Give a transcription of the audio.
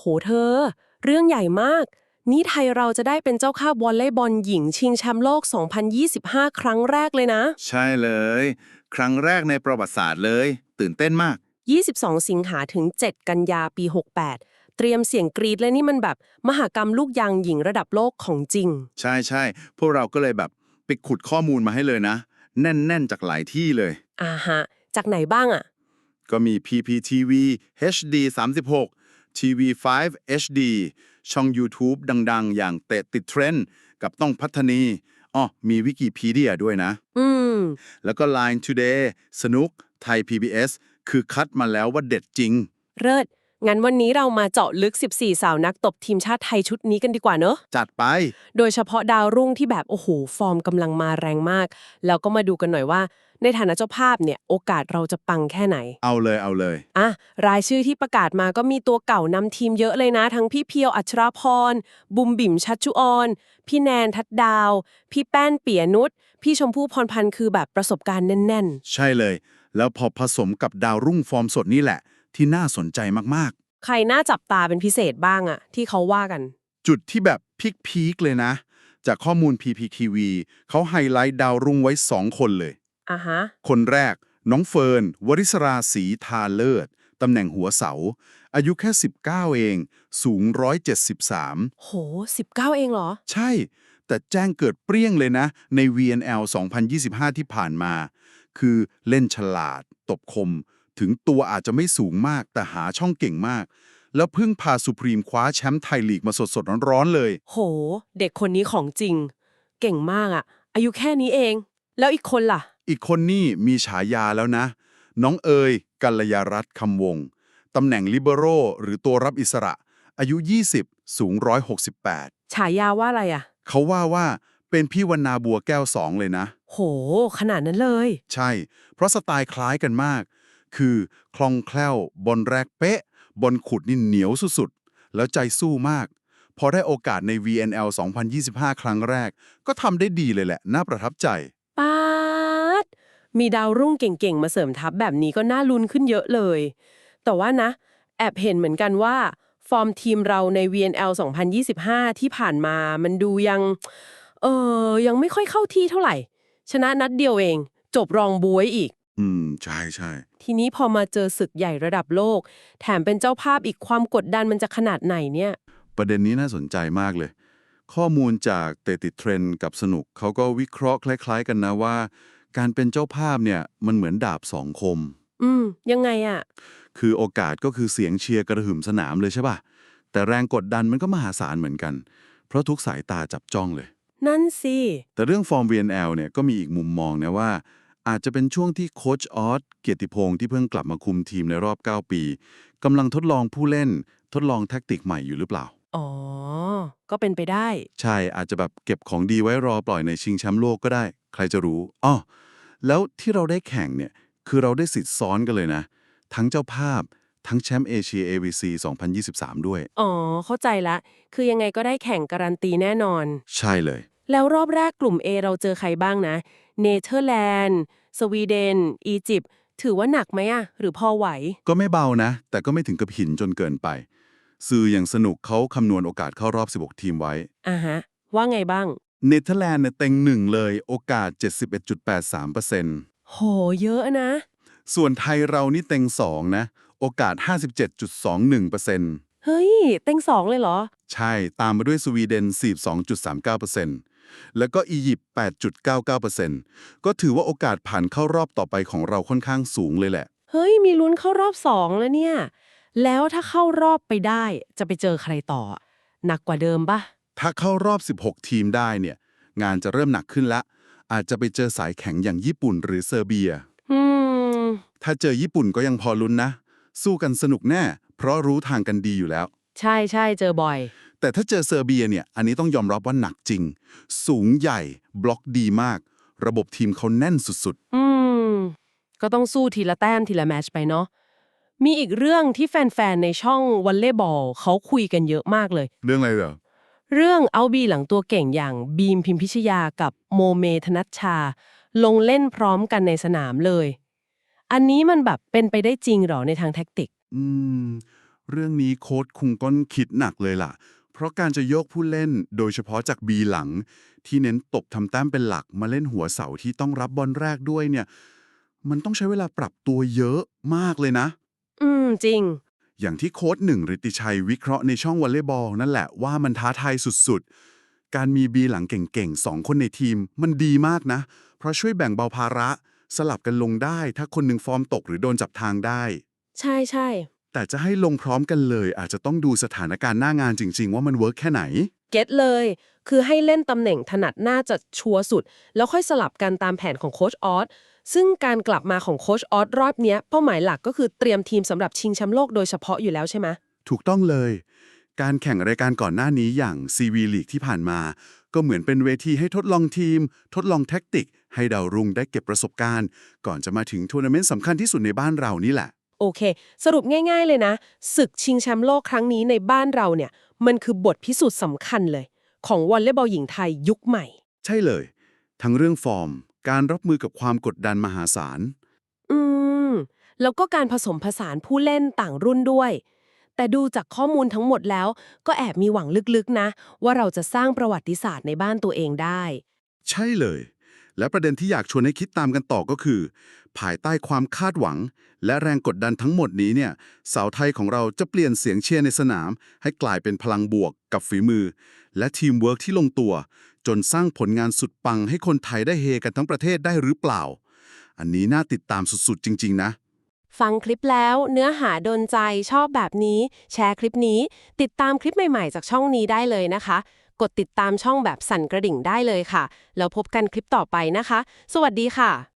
โหเธอ เรื่องใหญ่มาก นี่ไทยเราจะได้เป็นเจ้าภาพวอลเลย์บอลหญิงชิงแชมป์โลก 2025 ครั้งแรกเลยนะ ใช่เลย ครั้งแรกในประวัติศาสตร์เลย ตื่นเต้นมาก 22 สิงหาถึง 7 กันยาปี 68 เตรียมเสียงกรีดและนี่มันแบบ มหากรรมลูกยางหญิงระดับโลกของจริง ใช่ใช่พวกเราก็เลยแบบไปขุดข้อมูลมาให้เลยนะ แน่น ๆ จากหลายที่เลยอ่าฮะ จากไหนบ้างอะ ก็มี PPTV HD 36 TV5 HD ช่อง YouTube ดัง ๆ อย่างเตะติดเทรนด์กับต้องพัฒนีอ๋อมีวิกิพีเดียด้วยนะ อืม แล้วก็ Line Today สนุกไทย PBS คือคัดมาแล้วว่าเด็ดจริง เลิศงั้นวันนี้เรามาเจาะลึก 14 สาวนักตบทีมชาติไทยชุดนี้กันดีกว่าเนอะ จัดไป โดยเฉพาะดาวรุ่งที่แบบ โอ้โห ฟอร์มกำลังมาแรงมาก แล้วก็มาดูกันหน่อยว่า ในฐานะเจ้าภาพเนี่ยโอกาสเราจะปังแค่ไหน เอาเลยเอาเลย อะ รายชื่อที่ประกาศมาก็มีตัวเก่านำทีมเยอะเลยนะ ทั้งพี่เพียวอัชราพร บุมบิ่มชัชชุออน พี่แนนทัดดาว พี่แป้นเปียนุชพี่ชมพู่พรพันธ์คือแบบประสบการณ์แน่นใช่เลย แล้วพอผสมกับดาวรุ่งฟอร์มสดนี่แหละ ที่น่าสนใจมากๆใครน่าจับตาเป็นพิเศษบ้างอะที่เขาว่ากัน ๆ จุดที่แบบพีคๆเลยนะ จากข้อมูล PPTV เขาไฮไลท์ดาวรุ่งไว้ 2 คนเลย อะฮะ คนแรก น้องเฟิร์น วริศราศรีทาเลิศ ตำแหน่งหัวเสา อายุแค่ 19 เอง สูง 173 โห 19 เองเหรอ ใช่ แต่แจ้งเกิดเปรี้ยงเลยนะ ใน VNL 2025 ที่ผ่านมา คือเล่นฉลาด ตบคม ถึงตัวอาจจะไม่สูงมาก แต่หาช่องเก่งมาก แล้วเพิ่งพาสุพรีมคว้าแชมป์ไทยลีกมาสดๆร้อนๆเลย โห เด็กคนนี้ของจริง เก่งมากอะอายุแค่นี้เอง แล้วอีกคนล่ะ อีกคนนี่มีฉายาแล้วนะ น้องเอ๋ยกัลยารัตน์คำวงศ์ตำแหน่งลิเบโรหรือตัวรับอิสระ อายุ 20 สูง 168 ฉายาว่าอะไรอะเขาว่าว่าเป็นพี่วรรณาบัวแก้วสองเลยนะ โห ขนาดนั้นเลย ใช่ เพราะสไตล์คล้ายกันมาก คือคล่องแคล่ว บอลแรกเป๊ะ บอลขุดนี่เหนียวสุดๆ แล้วใจสู้มาก พอได้โอกาสใน VNL 2025 ครั้งแรก ก็ทำได้ดีเลยแหละ น่าประทับใจป๊าด มีดาวรุ่งเก่งๆ มาเสริมทัพแบบนี้ก็น่าลุ้นขึ้นเยอะเลย แต่ว่านะ แอบเห็นเหมือนกันว่า ฟอร์มทีมเราใน VNL 2025 ที่ผ่านมามันดูยัง เออยังไม่ค่อยเข้าที่เท่าไหร่ ชนะนัดเดียวเอง จบรองบวยอีก อืม ใช่ใช่ทีนี้พอมาเจอศึกใหญ่ระดับโลก แถมเป็นเจ้าภาพอีกความกดดันมันจะขนาดไหนเนี่ย ประเด็นนี้น่าสนใจมากเลย ข้อมูลจากเตะติดเทรนด์กับสนุกเขาก็วิเคราะห์คล้าย ๆ กันนะว่า การเป็นเจ้าภาพเนี่ยมันเหมือนดาบสองคม อืม ยังไงอะคือโอกาสก็คือเสียงเชียร์กระหึ่มสนามเลยใช่ป่ะ แต่แรงกดดันมันก็มหาศาลเหมือนกัน เพราะทุกสายตาจับจ้องเลย นั่นสิ แต่เรื่องฟอร์ม VNL เนี่ยก็มีอีกมุมมองนะว่า อาจจะเป็นช่วงที่โค้ชออสเกียรติพงศ์ที่เพิ่งกลับมาคุมทีมในรอบ 9 ปีกำลังทดลองผู้เล่น ทดลองแท็กติกใหม่อยู่หรือเปล่า อ๋อ ก็เป็นไปได้ ใช่อาจจะแบบเก็บของดีไว้รอปล่อยในชิงแชมป์โลกก็ได้ ใครจะรู้อ้อแล้วที่เราได้แข่งเนี่ย คือเราได้สิทธิ์ซ้อนกันเลยนะ ทั้งเจ้าภาพทั้งแชมป์เอเชีย AVC 2023 ด้วย อ๋อ เข้าใจละ คือยังไงก็ได้แข่งการันตีแน่นอน ใช่เลย แล้วรอบแรกกลุ่ม A เราเจอใครบ้างนะ เนเธอร์แลนด์ สวีเดน อียิปต์ ถือว่าหนักไหมอะหรือพอไหว ก็ไม่เบานะ แต่ก็ไม่ถึงกับหินจนเกินไป สื่ออย่างสนุกเขาคำนวณโอกาสเข้ารอบ 16 ทีมไว้ อ่าฮะ ว่าไงบ้าง เนเธอร์แลนด์เนี่ยเต็งหนึ่งเลยโอกาส 71.83%โห เยอะนะ ส่วนไทยเรานี่เต็งสองนะ โอกาส 57.21%เฮ้ย เต็งสองเลยเหรอ ใช่ตามมาด้วยสวีเดน 42.39%แล้วก็อียิปต์ 8.99%ก็ถือว่าโอกาสผ่านเข้ารอบต่อไปของเราค่อนข้างสูงเลยแหละ เฮ้ย มีลุ้นเข้ารอบสองแล้วเนี่ย แล้วถ้าเข้ารอบไปได้จะไปเจอใครต่อ หนักกว่าเดิมปะถ้าเข้ารอบ 16 ทีมได้เนี่ย งานจะเริ่มหนักขึ้นละ อาจจะไปเจอสายแข็งอย่างญี่ปุ่นหรือเซอร์เบีย อืม ถ้าเจอญี่ปุ่นก็ยังพอลุ้นนะ สู้กันสนุกแน่ เพราะรู้ทางกันดีอยู่แล้ว ใช่ใช่เจอบ่อย แต่ถ้าเจอเซอร์เบียเนี่ย อันนี้ต้องยอมรับว่าหนักจริง สูงใหญ่ บล็อกดีมาก ระบบทีมเขาแน่นสุดอืม ก็ต้องสู้ทีละแต้มทีละแมตชไปเนาะ มีอีกเรื่องที่แฟนๆ ในช่องวอลเลย์บอลเขาคุยกันเยอะมากเลยๆเรื่องอะไรเหรอ เรื่องเอาบีหลังตัวเก่งอย่างบีมพิมพิชยากับโมเมธนัชชา ลงเล่นพร้อมกันในสนามเลย อันนี้มันแบบเป็นไปได้จริงเหรอในทางแท็กติก อืม เรื่องนี้โค้ชคุงก้นคิดหนักเลยล่ะ เพราะการจะโยกผู้เล่นโดยเฉพาะจากบีหลัง ที่เน้นตบทำแต้มเป็นหลักมาเล่นหัวเสาที่ต้องรับบอลแรกด้วยเนี่ย มันต้องใช้เวลาปรับตัวเยอะมากเลยนะ อืม จริง อย่างที่โค้ดหนึ่งฤติชัยวิเคราะห์ในช่องวอลเลย์บอลนั่นแหละว่ามันท้าทายสุดๆ การมีบีหลังเก่งๆสองคนในทีม มันดีมากนะ เพราะช่วยแบ่งเบาภาระ สลับกันลงได้ ถ้าคนหนึ่งฟอร์มตกหรือโดนจับทางได้ ใช่ใช่ แต่จะให้ลงพร้อมกันเลย อาจจะต้องดูสถานการณ์หน้างานจริง ๆ ว่ามันเวิร์กแค่ไหน เก็ตเลย คือให้เล่นตำแหน่งถนัดน่าจะชัวร์สุด แล้วค่อยสลับกันตามแผนของโค้ชออส ซึ่งการกลับมาของโค้ชออสรอบเนี้ยเป้าหมายหลักก็คือเตรียมทีมสำหรับชิงแชมป์โลกโดยเฉพาะอยู่แล้วใช่ไหมถูกต้องเลย การแข่งรายการก่อนหน้านี้อย่าง CV League ที่ผ่านมา ก็เหมือนเป็นเวทีให้ทดลองทีม ทดลองแท็กติก ให้ดาวรุ่งได้เก็บประสบการณ์ ก่อนจะมาถึงทัวร์นาเมนต์สำคัญที่สุดในบ้านเรานี่แหละ โอเค สรุปง่าย ๆ เลยนะศึกชิงแชมป์โลกครั้งนี้ในบ้านเราเนี่ยมันคือบทพิสูจน์สำคัญเลย ของวอลเลย์บอลหญิงไทยยุคใหม่ ใช่เลย ทั้งเรื่องฟอร์ม การรับมือกับความกดดันมหาศาล อืม แล้วก็การผสมผสานผู้เล่นต่างรุ่นด้วย แต่ดูจากข้อมูลทั้งหมดแล้ว ก็แอบมีหวังลึกๆนะ ว่าเราจะสร้างประวัติศาสตร์ในบ้านตัวเองได้ ใช่เลย และประเด็นที่อยากชวนให้คิดตามกันต่อก็คือ ภายใต้ความคาดหวัง และแรงกดดันทั้งหมดนี้เนี่ยสาวไทยของเราจะเปลี่ยนเสียงเชียร์ในสนาม ให้กลายเป็นพลังบวกกับฝีมือ และทีมเวิร์กที่ลงตัว จนสร้างผลงานสุดปังให้คนไทยได้เฮกันทั้งประเทศได้หรือเปล่า อันนี้น่าติดตามสุดๆ จริง ๆ นะ ฟังคลิปแล้วเนื้อหาโดนใจชอบแบบนี้ แชร์คลิปนี้ ติดตามคลิปใหม่ๆ จากช่องนี้ได้เลยนะคะ กดติดตามช่องแบบสั่นกระดิ่งได้เลยค่ะ แล้วพบกันคลิปต่อไปนะคะ สวัสดีค่ะ